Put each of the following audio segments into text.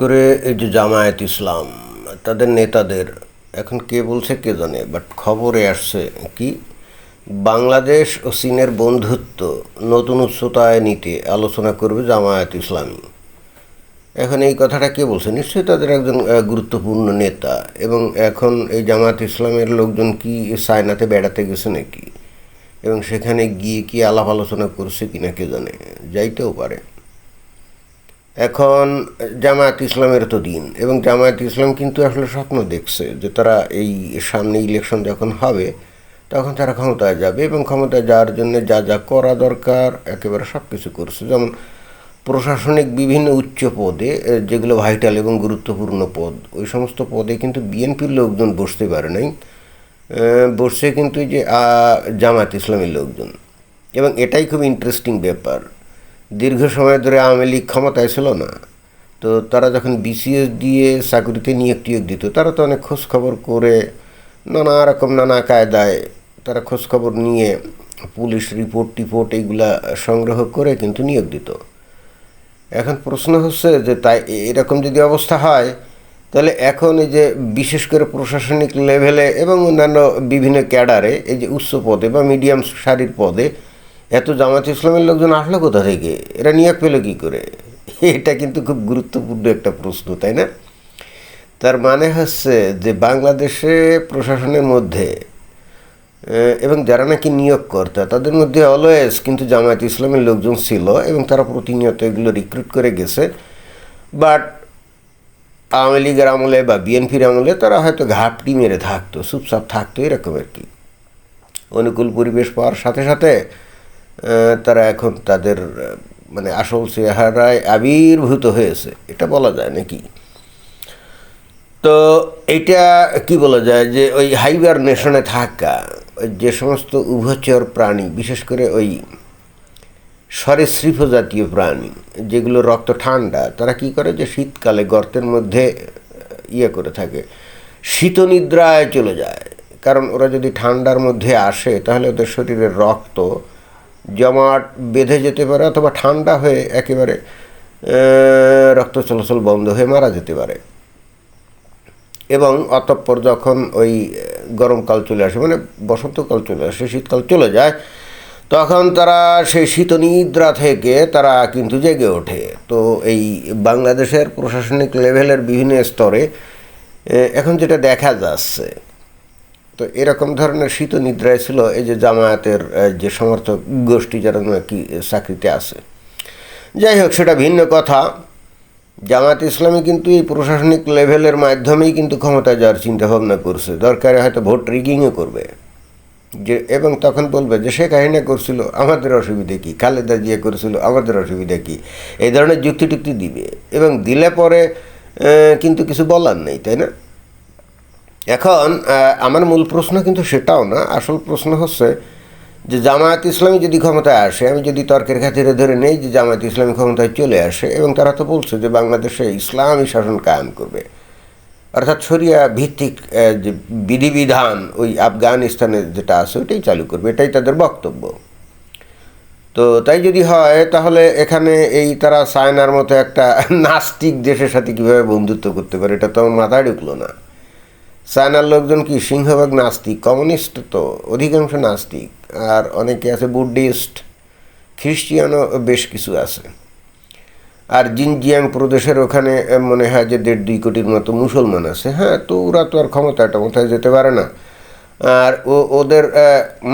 করে এই যে জামায়াত ইসলাম, তাদের নেতাদের, এখন কে বলছে কে জানে বাট খবরে আসছে কি, বাংলাদেশ ও চীনের বন্ধুত্ব নতুন উচ্চতায় নিতে আলোচনা করবে জামায়াত ইসলামী। এখন এই কথাটা কে বলছে? নিশ্চয়ই তাদের একজন গুরুত্বপূর্ণ নেতা, এবং এখন এই জামায়াত ইসলামের লোকজন কি চায়নাতে বেড়াতে গেছে নাকি, এবং সেখানে গিয়ে কি আলাপ আলোচনা করছে কিনা কে জানে, যাইতেও পারে। এখন জামায়াত ইসলামের তো দিন এবং জামায়াত ইসলাম কিন্তু আসলে স্বপ্ন দেখছে যে তারা এই সামনে ইলেকশন যখন হবে, তখন তারা ক্ষমতায় যাবে এবং ক্ষমতায় যাওয়ার জন্য যা যা করা দরকার, একেবারে সব কিছু করছে। যেমন প্রশাসনিক বিভিন্ন উচ্চ পদে যেগুলো ভাইটাল এবং গুরুত্বপূর্ণ পদ, ওই সমস্ত পদে কিন্তু বিএনপির লোকজন বসতে পারে নাই। বসছে কিন্তু যে জামায়াত ইসলামের লোকজন। এবং এটাই খুব ইন্টারেস্টিং ব্যাপার দীর্ঘ সময় ধরে আওয়ামী লীগ ক্ষমতায় ছিল না। তো তারা যখন বিসিএস দিয়ে চাকরিতে নিয়োগ টিয়োগ দিত, তারা তো অনেক খোঁজ খবর করে নানা রকম নানা কায়দায় তারা খোঁজ খবর নিয়ে পুলিশ রিপোর্ট টিপোর্ট এইগুলা সংগ্রহ করে কিন্তু নিয়োগ দিত। এখন প্রশ্ন হচ্ছে যে তাই এরকম যদি অবস্থা হয়, তাহলে এখন এই যে বিশেষ করে প্রশাসনিক লেভেলে এবং অন্যান্য বিভিন্ন ক্যাডারে এই যে উচ্চ পদে বা মিডিয়াম সারির পদে এত জামাত ইসলামের লোকজন আসলো কোথা থেকে? এরা নিয়োগ পেল কী করে? এটা কিন্তু খুব গুরুত্বপূর্ণ একটা প্রশ্ন, তাই না? তার মানে হচ্ছে যে বাংলাদেশে প্রশাসনের মধ্যে এবং যারা নাকি নিয়োগকর্তা, তাদের মধ্যে অলওয়েজ কিন্তু জামায়াত ইসলামের লোকজন ছিল এবং তারা প্রতিনিয়ত এগুলো রিক্রুট করে গেছে। বাট আওয়ামী লীগের আমলে বা বিএনপির আমলে তারা হয়তো ঘাপটি মেরে থাকতো, চুপচাপ থাকতো, এরকম আর কি। অনুকূল পরিবেশ পাওয়ার সাথে সাথে তারা এখন তাদের মানে আসল চেহারায় আবির্ভূত হয়েছে। এটা বলা যায় নাকি? তো এইটা কি বলা যায় যে ওই হাইবার নেশনে থাকা যে সমস্ত উভচর প্রাণী, বিশেষ করে ওই সরীসৃপ জাতীয় প্রাণী, যেগুলো রক্ত ঠান্ডা, তারা কি করে যে শীতকালে গর্তের মধ্যে ইয়ে করে থাকে, শীতনিদ্রায় চলে যায়। কারণ ওরা যদি ঠান্ডার মধ্যে আসে, তাহলে ওদের শরীরের রক্ত জমাট বেঁধে যেতে পারে অথবা ঠান্ডা হয়ে একেবারে রক্ত চলাচল বন্ধ হয়ে মারা যেতে পারে। এবং অতঃপর যখন ওই গরমকাল চলে আসে মানে বসন্তকাল চলে আসে, শীতকাল চলে যায়, তখন তারা সেই শীতনিদ্রা থেকে তারা কিন্তু জেগে ওঠে। তো এই বাংলাদেশের প্রশাসনিক লেভেলের বিভিন্ন স্তরে এখন যেটা দেখা যাচ্ছে তো এরকম ধরনের শীত নিদ্রায় ছিল, এই যে জামায়াতের যে সমর্থক গোষ্ঠী যারা নাকি চাকরিতে আছে। যাই হোক, সেটা ভিন্ন কথা। জামায়াত ইসলামী কিন্তু এই প্রশাসনিক লেভেলের মাধ্যমেই কিন্তু ক্ষমতায় যাওয়ার চিন্তাভাবনা করছে। দরকারে হয়তো ভোট রিগিংও করবে। যে, এবং তখন বলবে যে সে কাহিনী করছিল, আমাদের অসুবিধা কী? খালেদা জিয়া করেছিল, আমাদের অসুবিধা কী? এই ধরনের যুক্তি টুক্তি দিবে। এবং দিলে পরে কিন্তু কিছু বলার নেই, তাই না? এখন আমার মূল প্রশ্ন কিন্তু সেটাও না। আসল প্রশ্ন হচ্ছে যে জামায়াত ইসলামী যদি ক্ষমতায় আসে, আমি যদি তর্কের খাতিরে ধরে নেই যে জামায়াত ইসলামী ক্ষমতায় চলে আসে, এবং তারা তো বলছে যে বাংলাদেশে ইসলামী শাসন কায়েম করবে। অর্থাৎ শরিয়া ভিত্তিক যে বিধিবিধান ওই আফগানিস্তানে যেটা আছে, ওইটাই চালু করবে, এটাই তাদের বক্তব্য। তো তাই যদি হয়, তাহলে এখানে এই তারা সায়নার মতো একটা নাস্তিক দেশের সাথে কীভাবে বন্ধুত্ব করতে পারে, এটা তো আমার মাথায় ঢুকলো না। চায়নার লোকজন কি সিংহভাগ নাস্তিক? কমিউনিস্ট তো, অধিকাংশ নাস্তিক। আর অনেকে আছে বুদ্ধিস্ট, খ্রিস্টিয়ানও বেশ কিছু আছে। আর জিনজিয়াং প্রদেশের ওখানে মনে হয় যে দেড় দুই কোটির মতো মুসলমান আছে। হ্যাঁ তো ওরা তো আর ক্ষমতাটা কোথায় যেতে পারে না। আর ও, ওদের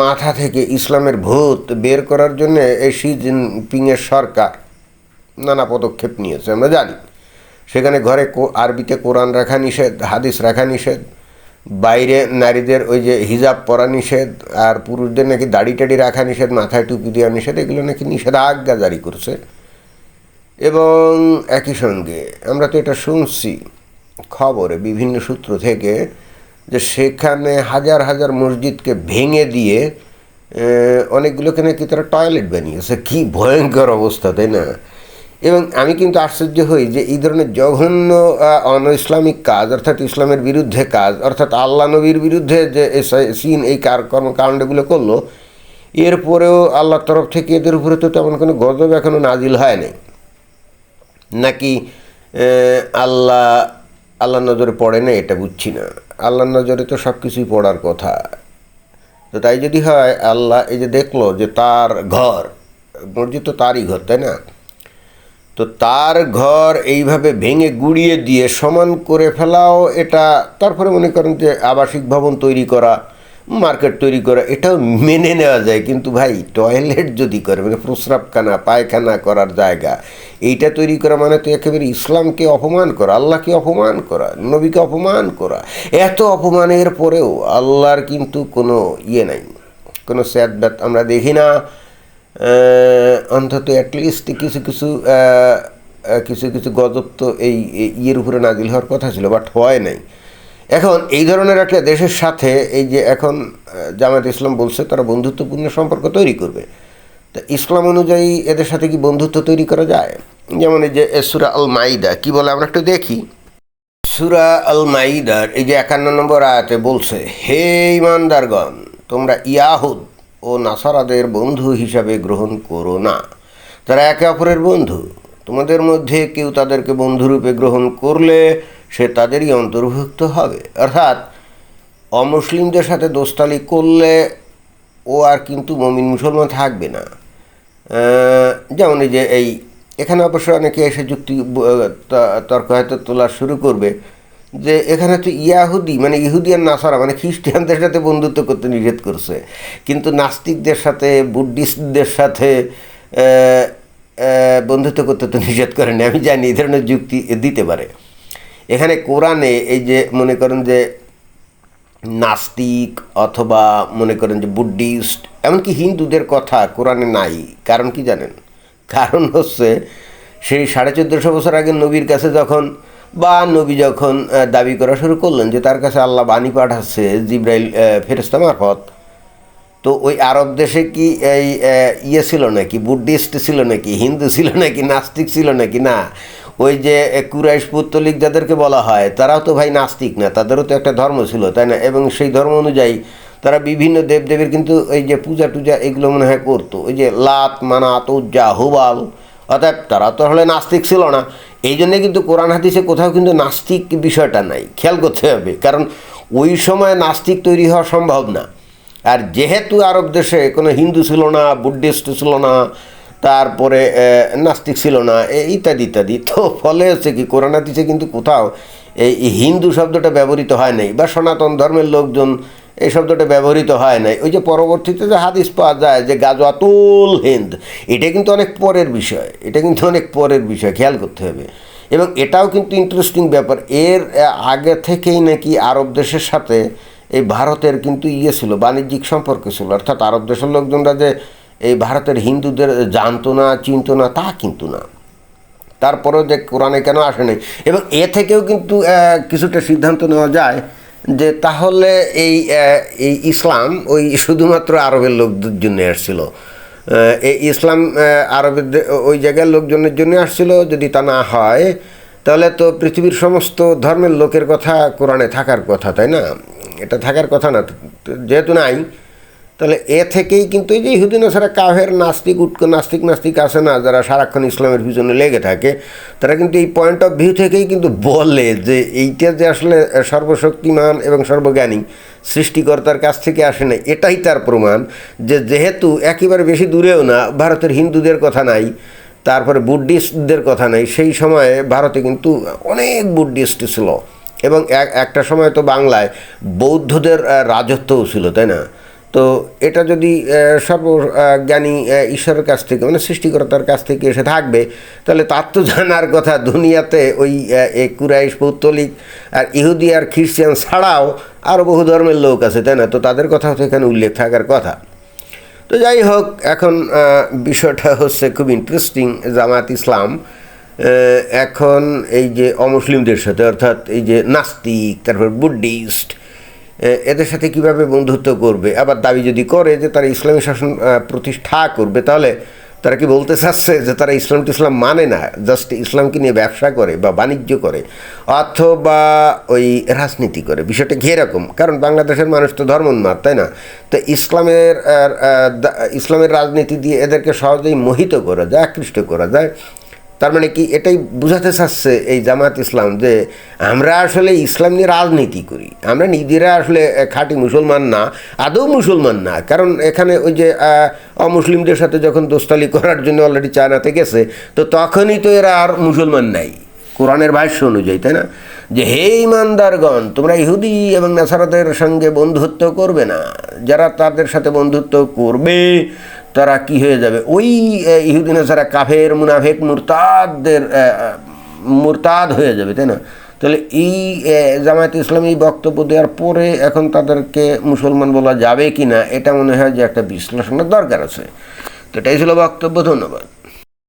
মাথা থেকে ইসলামের ভূত বের করার জন্য এই শি জিনপিংয়ের সরকার নানা পদক্ষেপ নিয়েছে, আমরা জানি। সেখানে ঘরে আরবিতে কোরআন রাখা নিষেধ, হাদিস রাখা নিষেধ বাইরে নারীদের ওই যে হিজাব পরা নিষেধ আর পুরুষদের নাকি দাড়ি টাড়ি রাখা নিষেধ, মাথায় টুপি দেওয়া নিষেধ, এগুলো নাকি নিষেধাজ্ঞা জারি করছে। এবং একই সঙ্গে আমরা তো এটা শুনছি খবরে, বিভিন্ন সূত্র থেকে, যে সেখানে হাজার হাজার মসজিদকে ভেঙে দিয়ে অনেকগুলোকে নাকি তারা টয়লেট বানিয়েছে। কি ভয়ঙ্কর অবস্থা, তাই না? এবং আমি কিন্তু আশ্চর্য হই যে এই ধরনের জঘন্য অন ইসলামিক কাজ, অর্থাৎ ইসলামের বিরুদ্ধে কাজ, অর্থাৎ আল্লাহ নবীর বিরুদ্ধে যে সিন, এই কার, কর্মকাণ্ডগুলো করল এরপরেও আল্লাহর তরফ থেকে এদের উপরে তো তেমন কোনো গজব এখনও নাজিল হয়নি নাকি আল্লাহ আল্লাহ নজরে পড়ে না এটা বুঝছি না। আল্লাহর নজরে তো সব কিছুই পড়ার কথা। তো তাই যদি হয়, আল্লাহ এই যে দেখল যে তার ঘর, মসজিদ তো তারই ঘর, তাই না? তো তার ঘর এইভাবে ভেঙে গুড়িয়ে দিয়ে সমান করে ফেলাও, এটা তারপরে মনে করেন যে আবাসিক ভবন তৈরি করা, মার্কেট তৈরি করা, এটাও মেনে নেওয়া যায়। কিন্তু ভাই, টয়লেট যদি করে মানে প্রস্রাবখানা, পায়খানা করার জায়গা, এইটা তৈরি করা মানে তো একেবারে ইসলামকে অপমান করা, আল্লাহকে অপমান করা, নবীকে অপমান করা। এত অপমানের পরেও আল্লাহর কিন্তু কোনো ইয়ে নাই, কোনো স্যাদ আমরা দেখি না। অন্তত অ্যাটলিস্ট কিছু কিছু কিছু কিছু গজব তো এই ইয়ের উপরে নাজিল হওয়ার কথা ছিল বাট হয় নাই। এখন এই ধরনের একটা দেশের সাথে এই যে এখন জামায়াত ইসলাম বলছে তারা বন্ধুত্বপূর্ণ সম্পর্ক তৈরি করবে। তা ইসলাম অনুযায়ী এদের সাথে কি বন্ধুত্ব তৈরি করা যায়? যেমন এই যে সুরা আল মাইদা কি বলে? আমরা একটু দেখি। সুরা আল মাইদার এই যে একান্ন নম্বর আয়াতে বলছে, হে ইমানদারগণ, তোমরা ইয়াহুদ ও নাসারাদের বন্ধু হিসাবে গ্রহণ করো না। তারা একে অপরের বন্ধু, তোমাদের মধ্যে কেউ তাদেরকে বন্ধুরূপে গ্রহণ করলে সে তাদেরই অন্তর্ভুক্ত হবে। অর্থাৎ, অমুসলিমদের সাথে দোস্তালি করলে ও আর কিন্তু মমিন মুসলমান থাকবে না। যেমন এই যে এই, এখানে অবশ্য অনেকে এসে যুক্তি তর্ক, হয়তো তোলা শুরু করবে। যে এখানে হচ্ছে ইয়াহুদি মানে ইহুদি আর নাসারা মানে খ্রিস্টানদের সাথে বন্ধুত্ব করতে নিষেধ করছে। কিন্তু নাস্তিকদের সাথে, বুদ্ধিস্টদের সাথে বন্ধুত্ব করতে তো নিষেধ করেনি আমি জানি এই ধরনের যুক্তি দিতে পারে। এখানে কোরআনে এই যে মনে করেন যে নাস্তিক অথবা মনে করেন যে বুদ্ধিস্ট, এমনকি হিন্দুদের কথা কোরআনে নাই। কারণ কি জানেন? কারণ হচ্ছে সেই সাড়ে চোদ্দোশো বছর আগে নবীর কাছে যখন বা নবী যখন দাবি করা শুরু করলেন যে তার কাছে আল্লাহ বাণী পাঠাচ্ছে জিব্রাইল আহ, ফেরেশতা মারফত তো ওই আরব দেশে কি এই ইয়ে ছিল নাকি বুদ্ধিস্ট ছিল নাকি হিন্দু ছিল নাকি নাস্তিক ছিল নাকি? না। ওই যে কুরাইশ পুত্তলিক যাদেরকে বলা হয় তারাও তো ভাই নাস্তিক না তাদেরও তো একটা ধর্ম ছিল তাই না? এবং সেই ধর্ম অনুযায়ী তারা বিভিন্ন দেবদেবীর কিন্তু এই যে পূজা টুজা এগুলো মনে হয় করতো। ওই যে লাত মানাত উজ্জা হুবাল অর্থাৎ তারা তো হলে নাস্তিক ছিল না। এই জন্যে কিন্তু কোরআন হাদিসে কোথাও কিন্তু নাস্তিক বিষয়টা নাই। খেয়াল করতে হবে, কারণ ওই সময় নাস্তিক তৈরি হওয়া সম্ভব না। আর যেহেতু আরব দেশে কোনো হিন্দু ছিল না, বুদ্ধিস্ট ছিল না, তারপরে নাস্তিক ছিল না ইত্যাদি ইত্যাদি, তো ফলে হচ্ছে কি কোরআন হাদিসে কিন্তু কোথাও এই হিন্দু শব্দটা ব্যবহৃত হয় নাই বা সনাতন ধর্মের লোকজন এই শব্দটা ব্যবহৃত হয় নাই। ওই যে পরবর্তীতে যে হাদিস পাওয়া যায় যে গাজওয়াতুল হিন্দ, এটা কিন্তু অনেক পরের বিষয়। এটা কিন্তু অনেক পরের বিষয়, খেয়াল করতে হবে। এবং এটাও কিন্তু ইন্টারেস্টিং ব্যাপার। এর আগে থেকেই নাকি আরব দেশের সাথে এই ভারতের কিন্তু ইয়ে ছিল, বাণিজ্যিক সম্পর্ক ছিল। অর্থাৎ আরব দেশের লোকজনরা যে এই ভারতের হিন্দুদের জানতো না, চিনতো না, তা কিন্তু না। তারপরেও যে কোরআনে কেন আসে নাই? এবং এ থেকেও কিন্তু কিছুটা সিদ্ধান্ত নেওয়া যায় যে তাহলে এই এই ইসলাম ওই শুধুমাত্র আরবের লোকদের জন্য আসছিল। এই ইসলাম আরবের ওই জায়গার লোকজনের জন্য আসছিল, যদি তা না হয়, তাহলে তো পৃথিবীর সমস্ত ধর্মের লোকের কথা কোরআনে থাকার কথা, তাই না? এটা থাকার কথা না, যেহেতু নাই তাহলে এ থেকেই কিন্তু এই যে ইহুদিন ছাড়া কাফের নাস্তিক উটকো নাস্তিক নাস্তিক আছে না, যারা সারাক্ষণ ইসলামের পিছনে লেগে থাকে, তারা কিন্তু এই পয়েন্ট অফ ভিউ থেকেই কিন্তু বলে যে এইটা যে আসলে সর্বশক্তিমান এবং সর্বজ্ঞানী সৃষ্টিকর্তার কাছ থেকে আসে না, এটাই তার প্রমাণ যে যেহেতু একেবারে বেশি দূরেও না, ভারতের হিন্দুদের কথা নাই, তারপরে বুদ্ধিস্টদের কথা নাই, সেই সময়ে ভারতে কিন্তু অনেক বুদ্ধিস্ট ছিল এবং এক- একটা সময় তো বাংলায় বৌদ্ধদের রাজত্বও ছিল, তাই না? তো এটা যদি সর্বজ্ঞানী ঈশ্বরের কাছ থেকে মানে সৃষ্টিকর্তার কাছ থেকে এসে থাকবে, তাহলে তার তো জানার কথা দুনিয়াতে ওই কুরাইশ, পৌত্তলিক আর ইহুদি আর খ্রিস্টান ছাড়াও আরও বহু ধর্মের লোক আছে, তাই না? তো তাদের কথা তো এখানে উল্লেখ থাকার কথা। তো যাই হোক, এখন বিষয়টা হচ্ছে খুব ইন্টারেস্টিং জামাত ইসলাম। এখন এই যে অমুসলিমদের সাথে, অর্থাৎ এই যে নাস্তিক, তারপর বুদ্ধিস্ট এদের সাথে কীভাবে বন্ধুত্ব করবে? আবার দাবি যদি করে যে তারা ইসলামী শাসন প্রতিষ্ঠা করবে, তাহলে তারা কি বলতে চাচ্ছে যে তারা ইসলাম ইসলাম মানে না জাস্ট ইসলামকে নিয়ে ব্যবসা করে বা বাণিজ্য করে, অথবা ওই রাজনীতি করে? বিষয়টা কি এরকম? কারণ বাংলাদেশের মানুষ তো ধর্ম ধর্মোন্মাদ, তাই না? তো ইসলামের ইসলামের রাজনীতি দিয়ে এদেরকে সহজেই মোহিত করা যায়, আকৃষ্ট করা যায়। তার মানে কি এটাই বুঝাতে চাচ্ছে এই জামাত ইসলাম যে আমরা আসলে ইসলাম নিয়ে রাজনীতি করি। আমরা নিজেরা আসলে খাঁটি মুসলমান না, আদৌ মুসলমান না। কারণ এখানে ওই যে অমুসলিমদের সাথে যখন দোস্তালি করার জন্য অলরেডি চায়নাতে গেছে, তো তখনই তো এরা আর মুসলমান নাই। কোরআনের ভাষ্য অনুযায়ী, তাই না? যে হে ইমানদারগণ, তোমরা ইহুদি এবং নাসারাদের সঙ্গে বন্ধুত্ব করবে না। যারা তাদের সাথে বন্ধুত্ব করবে তারা কি হয়ে যাবে? ওই ইহুদিন সারা কাফের মুনাফেক মুরতাদদের আহ, মুরতাদ হয়ে যাবে তাই না? তাহলে এই জামায়াত ইসলামী বক্তব্য দেওয়ার পরে এখন তাদেরকে মুসলমান বলা যাবে কি না এটা মনে হয় যে একটা বিশ্লেষণের দরকার আছে। তো এটাই ছিল বক্তব্য ধন্যবাদ।